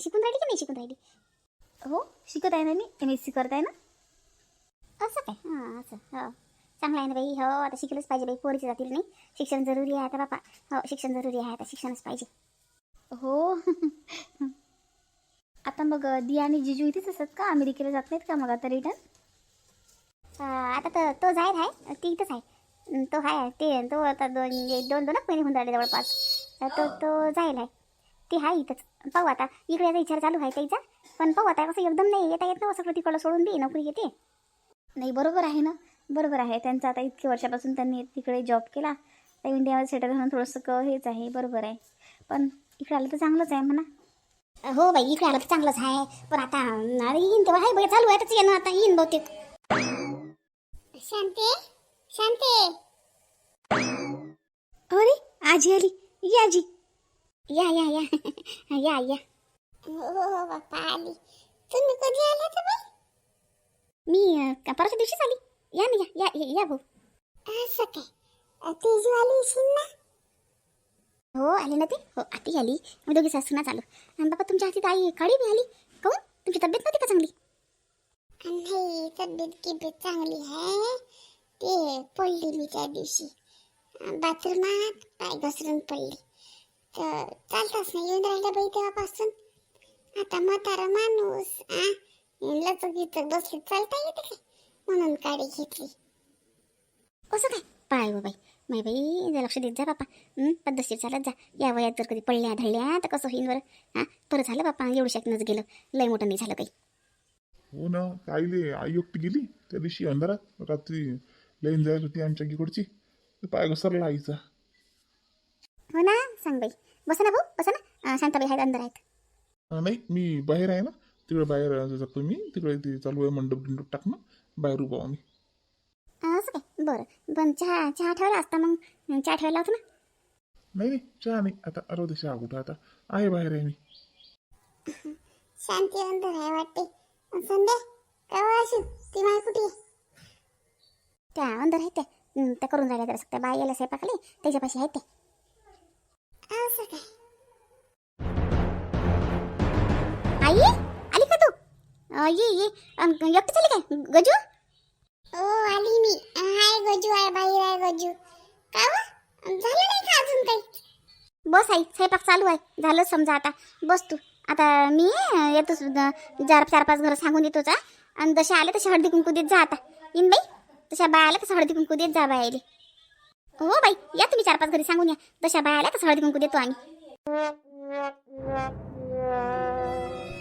शिकून राहिली की नाही शिकून राहिली? हो शिकत आहे ना मी. एम एस सी करत आहे ना? असं काय? हां असं. हो. चांगलं आहे ना बाई. हो आता शिकलंच पाहिजे बाई. पोरीच्या जातील नाही. शिक्षण जरुरी आहे आता बापा. हो शिक्षण जरुरी आहे आता. शिक्षणच पाहिजे. हो. आता मग दिया आणि जिजू इथेच असतात का? अमेरिकेला जात नाहीत का मग आता रिटर्न आता तर तो जाहीर आहे. ती इथंच आहे. तो आहे ते तो आता दोन दोन दोनच महिने होऊन राहिले जवळपास. तो तो जाईल आहे. ती आहे इथंच. पाहू आता इकडे याचा विचार चालू आहे त्याचा. पण पाहू आता कसं एकदम नाही येता येत ना सगळं तिकडं सोडून बी नोकरी येते नाही बरोबर आहे ना. बरोबर आहे त्यांचं आता इतके वर्षापासून त्यांनी तिकडे जॉब केला. तर इंडियामध्ये सेटल होणं थोडंसं क हेच आहे बरोबर आहे. पण इकडे आलं तर चांगलंच आहे म्हणा. हो बाई इकडे आलं तर चांगलंच आहे. पण आता अरे येईन तेव्हा. आहे बाई चालू आहे त्याचं येणं आता येईन बहुतेक. शांते शांते. अरे आजी आली. ये आजी. या या या. या या. हो बाप्पा आली. तुम्ही कधी आला तर बाई? मी अं, परवाच्या दिवशीच आली. या ना या या या भाऊ. असं काय? तेजू आली ना? हो आली ना ती. हो आती आली. मी दोघी सासूना चालू आणि बाबा तुमच्या हाती आई काळी बी आली? काहून तुमची तब्येत नव्हती का चांगली? नाही तब्येत किब्येत चांगली आहे. ते पडली मी त्या दिवशी. बाथरूमात पाय घसरून पडली. चालताच नाही येऊन बाई तेव्हापासून. आता म्हातारा माणूस आ? लचक इचक बसले चालता येते काय म्हणून काडी घेतली. असं काय? पाय हो बाई. माय बाई जरा लक्ष देत जा बापा. पद्धतशीर चालत जा. या वयात जर कधी पडल्या धडल्या तर कसं होईन बरं? हां बरं झालं बापा एवढं शकनंच गेलं. लय मोठं नाही झालं काही. हो ना आईले आई एकटी गेली त्या दिवशी अंधारात. रात्री लाईन जायला होती आमच्या गिकडची. तर पाय घसरला आईचा. ना सांग बाई. बसा ना भाऊ बसा ना. शांताबाई आहेत अंदर आहेत. नाही मी बाहेर आहे ना. तिकडे बाहेर जातो मी. तिकडे ते चालू आहे मंडप गिंडप टाकणं. बाहेर उभा आम्ही अं, असं काय? बरं. पण चहा चहा ठेवला असता मग. चहा ठेवायला होता ना. नाही नाही चहा नाही. आता अरे ते चहा कुठं आता? आहे बाहेर आहे मी. शांती अंदर आहे वाटते. संध्या अशी ती माय कुठे? त्या अंदर आहेत त्या. त्या करून राहिल्या जरा त्या बाई यायला स्वयंपाकले. त्याच्यापाशी आहेत ते आई आली का तू? ये ये. अं, एकटी चाली काय? गजू? ओ आली मी. हाय गजू आहे बाई आहे गजू. का? झालं नाही का अजून काही? बस आई स्वयंपाक चालू आहे. झालं समजा आता. बस तू. आता मी येतो चार चार पाच घरं सांगून येतोच हा. आणि जसे आले तसे हळदी कुंकू देत जा आता. येईन बाई तशा बाय आल्या तसं हळदी कुंकू देत जा बायले. हो बाई या तुम्ही चार पाच घरी सांगून या. तशा बाय आल्या तसं हळदी कुंकू देतो आम्ही.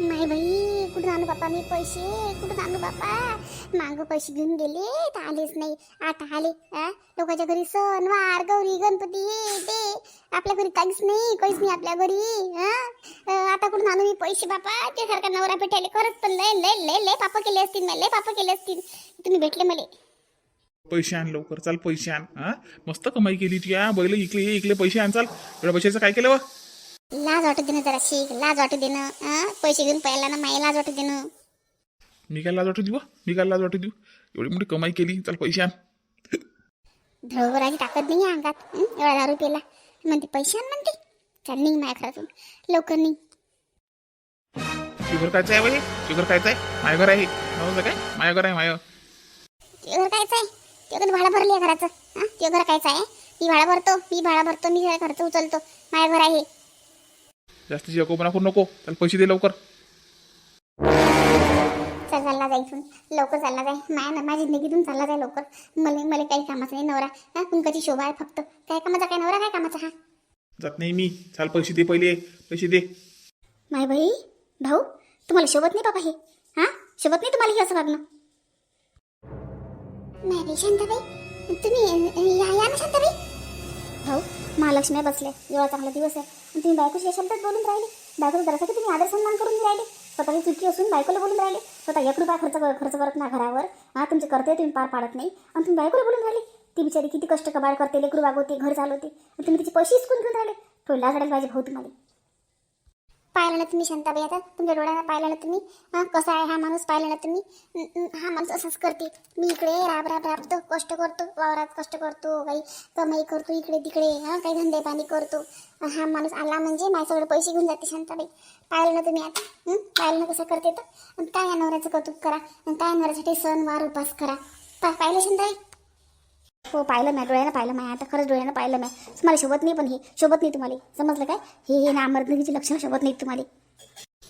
नाही बाई कुठून आणू बापा? मी पैसे कुठून आणू बापा? मागं पैसे घेऊन गेले तर आलेच नाही. आता आले लोकांच्या घरी सणवार गौरी गणपती ते. आपल्या घरी काहीच नाही काहीच नाही आपल्या घरी आता कुठून आणू मी पैसे बापा? ते सारखा नवरा भेटायला खरंच पण लय लय लय लय पापा केले असतील मला लय पापा केले असतील. तुम्ही भेटले मला. पैसे आण लवकर चाल पैसे आण हा मस्त कमाई केली ती बैल इकले इकले पैसे आण चाल. एवढ्या पैशाचं काय केलं वा? लाज वाटू देणं जरा शिक लाज वाटू देणं हा? पैसे घेऊन पहिला ना माई लाज वाटू देणं. मी काय लाज वाटू देऊ? मी काय लाज वाटू देऊ? एवढी मोठी कमाई केली चाल पैसे आण. धळभराची ताकद नाही आहे अंगात? एवढा दारू पेला म्हणते पैसे आण म्हणते. चल निघ माझ्या घरातून लवकर निघ. शुगर कायचं आहे बाई शुगर कायचं आहे. माझ्या घर आहे. नव्हतं काय? माझ्या घर आहे माझं ते घर कायचं आहे. ते घर भाडं भरली आहे घराचं हां? ते घर कायचं आहे. मी भाडा भरतो मी भाडा भरतो मी घरचं उचलतो. माझ्या घर आहे. जास्त जकोपणा करू नको चल पैसे दे लवकर. चल चालला जाय इथून. लवकर चालला जाय. माया माझी जिंदगीतून चालला जाय लवकर. मला मला काही कामाचं नाही नवरा. हा कुंकाची शोभा आहे फक्त. काय कामाचा काय नवरा काय कामाचा हा? जात नाही मी. चाल पैसे दे पहिले. पैसे दे. माय बाई भाऊ तुम्हाला शोभत नाही बाबा हे. हा? शोभत नाही तुम्हाला हे असं वागणं? नाही बाई शांताबाई तुम्ही या या ना शांताबाई? भाऊ महालक्ष्मी बसले एवढा चांगला दिवस आहे. आणि तुम्ही बायकोशी या शब्दात बोलून राहिले. बायकोला जरासाठी तुम्ही आदर सन्मान करून राहिले. स्वतःची चुकी असून बायकोला बोलून राहिले. स्वतः एक रुपया खर्च खर्च करत ना घरावर. हा तुमचे करते तुम्ही पार पाडत नाही. आणि तुम्ही बायकोला बोलून राहिले. ती बिचारी किती कष्ट कबाड करते लेकरू वागवते घर चालवते. आणि तुम्ही तिचे पैसे हिसकून घेऊन राहिले. तो लाज पाहिजे भाऊ तुम्हाला. पाहिलं ना तुम्ही शांताबाई आता तुमच्या डोळ्याला पाहिलं ना तुम्ही? हां कसा आहे हा माणूस पाहिलं ना तुम्ही? न- न- हा माणूस असंच करते. मी इकडे राब राब राबतो कष्ट करतो वावरात कष्ट करतो काही कमाई करतो इकडे तिकडे हां काही धंदे पाणी करतो. हा माणूस आला म्हणजे माझ्याकडे सगळे पैसे घेऊन जाते शांताबाई. पाहिलं ना तुम्ही आता? हं? पाहिलं ना कसं करते तर? आणि काय या नवऱ्याचं कौतुक करा आणि काय नवऱ्यासाठी सण वार उपास करा. पा पाहिलं शांताबाई? हो पाहिलं मी डोळ्यानं पाहिलं मी आता खरंच डोळ्यानं पाहिलं मी. तुम्हाला शोभत नाही पण हे शोभत नाही तुम्हाला. समजलं काय? हे हे ना अमरनगीची लक्षणं शोभत नाहीत तुम्हाला.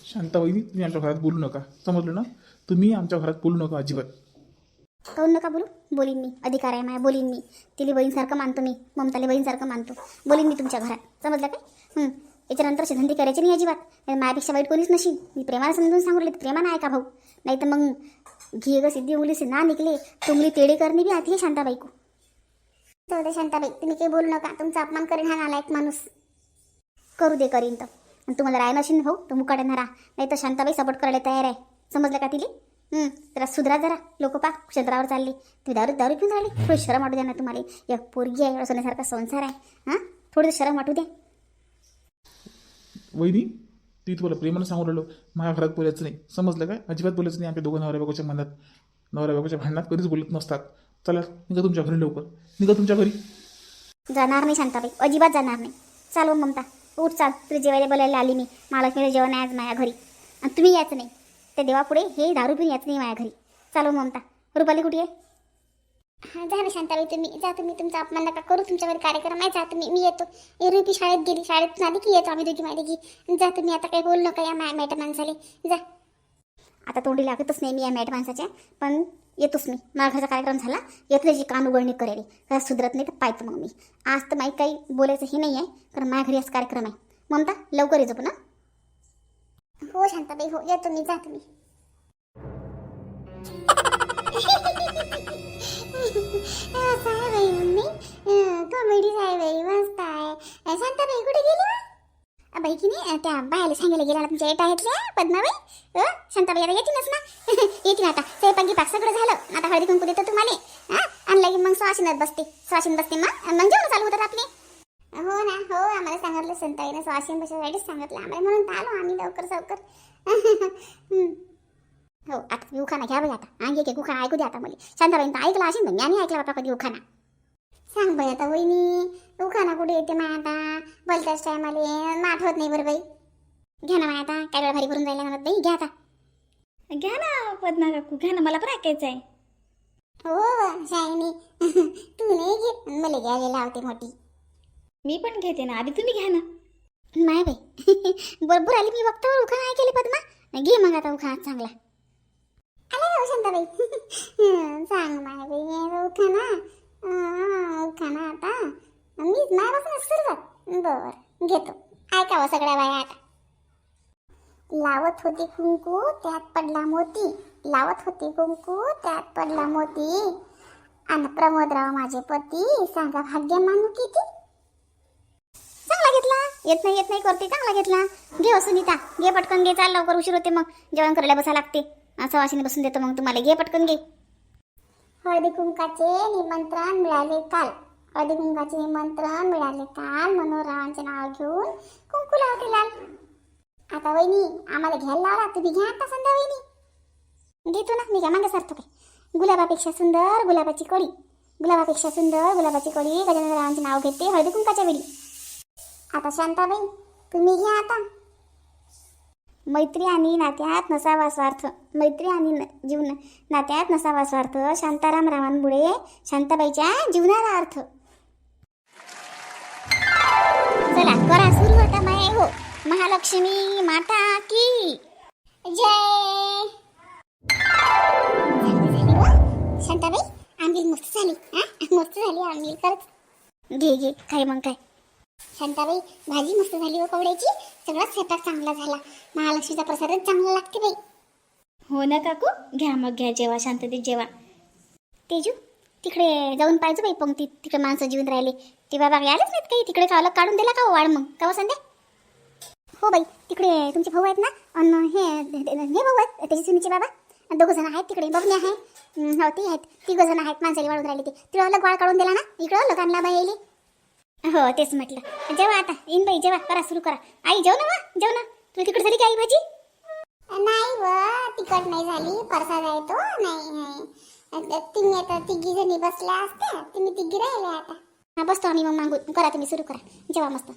शांताबाईनी तुम्ही आमच्या घरात बोलू नका. समजलं ना? तुम्ही आमच्या घरात बोलू नका अजिबात. काहून नका बोलू? बोलीन मी. अधिकार आहे माझ्या बोलीन मी. तिला बहीणसारखं मानतो मी ममताला बहीणसारखं मानतो. बोलीन मी तुमच्या घरात. समजलं काय? हं. याच्यानंतर अशी धंदे करायची नाही अजिबात. नाही माझ्यापेक्षा वाईट कोणीच नशील मी प्रेमाला समजून सांगू प्रेमानं आहे का भाऊ? नाही तर मग घे ग सिद्धी से ना निकले तुमली तेडे करणे बी आती है शांता बाईको जाऊ दे शांताबाई तुम्ही काही बोलू नका. तुमचा अपमान करीन हा नालायक माणूस. करू दे करीन तर आणि तुम्हाला राय नशीन भाऊ तर मुकाट्यानं राहा. नाही तर शांताबाई सपोर्ट करायला तयार आहे. समजलं का तिले? जरा सुधरा जरा. लोक पा क्षेत्रावर चालली. तुम्ही दारू दारू घेऊन राहिली. थोडी शरम वाटू द्या ना तुम्हाला. एक पोरगी आहे सोन्यासारखा संसार आहे. हां? थोडी शरम वाटू द्या. वहिनी ती तुम्हाला प्रेमानं सांगू राहिलो. माझ्या घरात बोलायचं नाही. समजलं काय? अजिबात बोलायचं नाही. आमच्या दोघं नवऱ्या बाबाच्या मनात नवऱ्या बाबाच्या भांडणात कधीच बोलत नसतात. चला निघा तुमच्या घरी लवकर. निघा तुमच्या घरी. जाणार नाही शांताबाई. अजिबात जाणार नाही. चाल मग ममता. उठ चाल. तुला जेवायला बोलायला आली मी. महालक्ष्मीला जेवण आहे आज माझ्या घरी. आणि तुम्ही यायचं नाही. त्या देवापुढे हे दारू पिऊन यायचं नाही माझ्या घरी. चालू ममता. रुपाली कुठे आहे? हा जा ना शांताबाई तुम्ही. जा तुम्ही. तुमचा अपमान नका करू. तुमच्या घरी कार्यक्रम आहे. जा तुम्ही. मी येतो. एरवी शाळेत गेली. शाळेत आली की येतो आम्ही दोघी माहिती की जा तुम्ही. आता काही बोलू नका या मॅ मॅट माणसाले. जा. आता तोंडी लागतच नाही मी या मॅट माणसाच्या. पण येतोच मी. माझ्या कार्यक्रम झाला येतो त्याची कान उघडणी करेल. का सुधरत नाही तर पाहतो मग मी. आज तर माहीत काही बोलायचं हे नाही आहे कारण माझ्या घरी आज कार्यक्रम आहे. ममता लवकर येतो ना हो? शांताबाई हो. येतो मी जा तुम्ही. असं आहे बाई मम्मी कॉमेडी आहे. बाई मस्त आहे. शांताबाई कुठे गेली बाई की नाही त्या बायाला सांगायला गेला तुमच्या येत आहेत पद्माबाई शांताबाई आता येतीलच ना? येतील आता. स्वयंपाकी पाक सगळं झालं. आता हळदी कुंकू देतो तुम्हाला. हा आणलं की मग सुवासिनात बसते. सुवासिन बसते मग. मग जेवण चालू होतात आपले. हो ना हो आम्हाला सांगितलं संताईनं सुवासिन बसायसाठीच सांगितलं. आम्हाला म्हणून आलो आम्ही लवकर लवकर. हो आता तुम्ही घ्या बघा आता. आणखी एक उखाना ऐकू द्या आता मला. शांताबाईंना ऐकलं ऐकला असेल ना मी आणि ऐकला बापा कधी उखाना सांग बाई आता वहिनी. उखाणा कुठे येते माय आता? बोलताच टायमाले. माठ होत नाही बरं बाई. घ्या ना माय आता. काय वेळा भारी करून जायला म्हणत बाई. घ्या आता. घ्या ना पद्मा काकू घ्या ना मला पण ऐकायचं आहे. हो शायनी तू नाही घेत. मला घ्यायला लावते मोठी. मी पण घेते ना. आधी तुम्ही घ्या ना. माय बाई. बरोबर आली. मी बघतो. उखाणा ऐकेली पद्मा. घे मग आता उखाणा चांगला. आला ना शांताबाई सांग माय बाई. उखाणा. ऐका ना आता. मीच मायापासून सुरुवात. बर घेतो. ऐकावं सगळ्या बाया आता. लावत होती कुंकू त्यात पडला मोती. लावत होती कुंकू त्यात पडला मोती. अन प्रमोदराव माझे पती सांगा भाग्य मानू किती? चांगला घेतला. येत नाही येत नाही करते. चांगला घेतला. घे हो सुनीता. घे पटकन घे. चाल लवकर उशीर होते मग. जेवण करायला बसा लागते. असं बसून देतो मग तुम्हाला. घे पटकन घे. हळदी कुंकाचे निमंत्रण मिळाले काल. हळदी कुंकाचे निमंत्रण मिळाले काल. मनोरावांचे नाव घेऊन कुंकू लावते लाल आता वहिनी आम्हाला घ्यायला लावला तुम्ही घ्या आता संध्या वहिनी. घेतो ना मी घ्या. मागे सरतो काय गुलाबापेक्षा सुंदर गुलाबाची कळी गुलाबापेक्षा सुंदर गुलाबाची कळी गजाननरावांचे नाव घेते हळदी कुंकाच्या वेळी. आता शांताबाई तुम्ही घ्या आता. मैत्री आणि नात्यात नसावा स्वार्थ. मैत्री आणि न- जीवन नात्यात नसावा स्वार्थ. शांताराम रामांमुळे शांताबाईच्या जीवनाला अर्थ. चला करा सुरू होता माय हो महालक्ष्मी माता की. जय. हो. शांताबाई आंबील मस्त झाली. हा मस्त झाली आंबील खरंच घे घे काय मग काय शांताबाई भाजी मस्त झाली हो कवड्याची. सगळा स्वयंपाक चांगला झाला. महालक्ष्मीचा प्रसादच चांगला लागते बाई. हो ना काकू? घ्या मग घ्या जेवा शांततेत जेवा. तेजू तिकडे जाऊन पाहिजे बाई पंक्तीत तिकडे माणसं जीवन राहिले. ते बाबा आलेच नाहीत काही? तिकडे खावलं काढून दिला का हो वाढ मग? का हो संध्या? हो बाई तिकडे तुमचे भाऊ आहेत ना? अन हे हे भाऊ आहेत त्याचे सुनीचे बाबा दोघं जण आहेत तिकडे. बघणे आहे. हं, ते आहेत. तिघं जण आहेत. माणसाला वाढून राहिले ते. तिकडे अलग वाळ काढून दिला ना? इकडं लोकांना बाई येईल हो तेच म्हटलं. जेवा आता येईन बाई जेवा करा सुरू करा. आई जेव ना वा जेव ना तुम्ही तिकडे झाली का आई भाजी? नाही व तिकट नाही झाली. परसाद आहे तो. नाही तुम्ही आता तिघी जणी बसल्या असत्या. तुम्ही तिघी राहिल्या आता. हा बसतो आम्ही मग मागून. करा तुम्ही सुरू करा. जेवा मस्त.